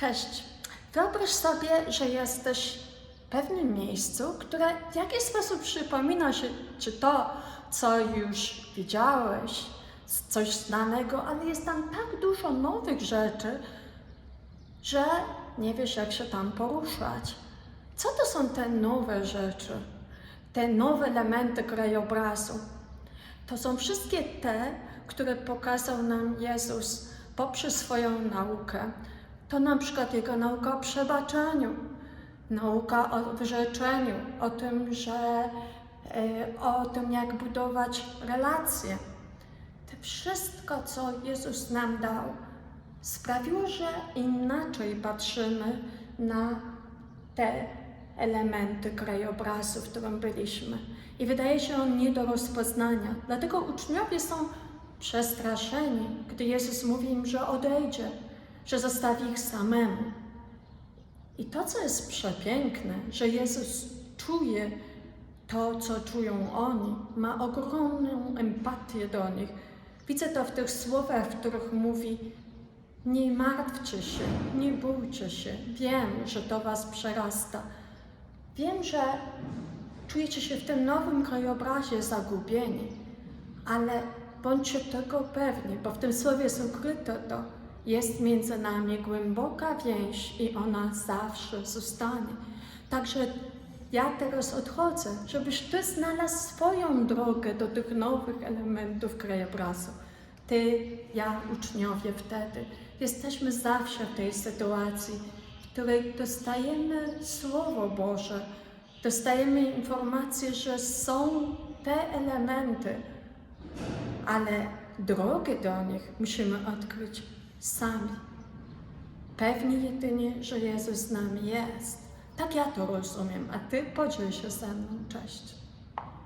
Cześć. Wyobraź sobie, że jesteś w pewnym miejscu, które w jakiś sposób przypomina się, czy to, co już widziałeś, coś znanego, ale jest tam tak dużo nowych rzeczy, że nie wiesz, jak się tam poruszać. Co to są te nowe rzeczy? Te nowe elementy krajobrazu? To są wszystkie te, które pokazał nam Jezus poprzez swoją naukę. To na przykład Jego nauka o przebaczeniu, nauka o wyrzeczeniu, o tym, że e, o tym, jak budować relacje. To wszystko, co Jezus nam dał, sprawiło, że inaczej patrzymy na te elementy krajobrazu, w którym byliśmy. I wydaje się on nie do rozpoznania. Dlatego uczniowie są przestraszeni, gdy Jezus mówi im, że odejdzie, że zostawi ich samemu. I to, co jest przepiękne, że Jezus czuje to, co czują oni, ma ogromną empatię do nich. Widzę to w tych słowach, w których mówi: Nie martwcie się, nie bójcie się, wiem, że to was przerasta. Wiem, że czujecie się w tym nowym krajobrazie zagubieni, ale bądźcie tego pewni, bo w tym słowie jest ukryte to. Jest między nami głęboka więź i ona zawsze zostanie. Także ja teraz odchodzę, żebyś ty znalazł swoją drogę do tych nowych elementów krajobrazu. Ty, ja, uczniowie wtedy. Jesteśmy zawsze w tej sytuacji, w której dostajemy Słowo Boże, dostajemy informację, że są te elementy, ale drogę do nich musimy odkryć sami. Pewni jedynie, że Jezus z nami jest. Tak ja to rozumiem, a Ty podziel się ze mną. Cześć.